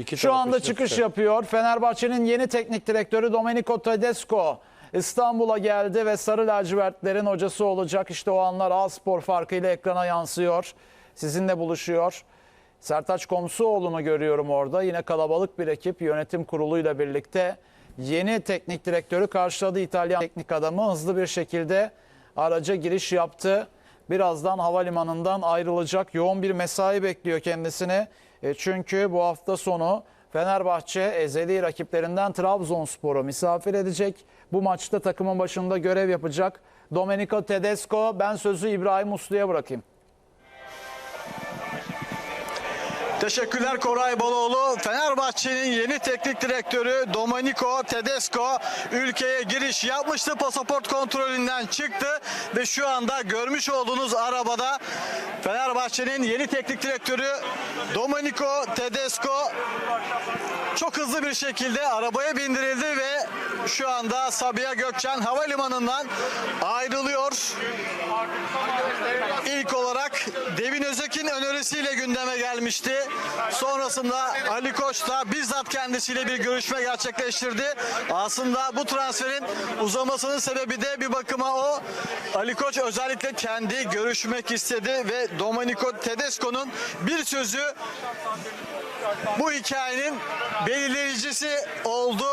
İki Şu taraf anda çıkış tutar. yapıyor. Fenerbahçe'nin yeni teknik direktörü Domenico Tedesco İstanbul'a geldi ve Sarı Lacivertlerin hocası olacak. İşte o anlar A Spor farkıyla ekrana yansıyor. Sizinle buluşuyor. Sertaç Komsuoğlu'nu görüyorum orada. Yine kalabalık bir ekip yönetim kuruluyla birlikte yeni teknik direktörü karşıladı. İtalyan teknik adamı hızlı bir şekilde araca giriş yaptı. Birazdan havalimanından ayrılacak. Yoğun bir mesai bekliyor kendisini. E, çünkü bu hafta sonu Fenerbahçe ezeli rakiplerinden Trabzonspor'u misafir edecek. Bu maçta takımın başında görev yapacak. Domenico Tedesco ben sözü İbrahim Uslu'ya bırakayım. Teşekkürler Koray Baloğlu. Fenerbahçe'nin yeni teknik direktörü Domenico Tedesco ülkeye giriş yapmıştı. Pasaport kontrolünden çıktı ve şu anda görmüş olduğunuz arabada Fenerbahçe'nin yeni teknik direktörü Domenico Tedesco çok hızlı bir şekilde arabaya bindirildi ve şu anda Sabiha Gökçen Havalimanı'ndan ayrılıyor. İlk olarak Devin Özek'in önerisiyle gündeme gelmişti. Sonrasında Ali Koç da bizzat kendisiyle bir görüşme gerçekleştirdi. Aslında bu transferin uzamasının sebebi de bir bakıma o. Ali Koç özellikle kendi görüşmek istedi ve Domenico Tedesco'nun bir sözü bu hikayenin belirleyicisi oldu.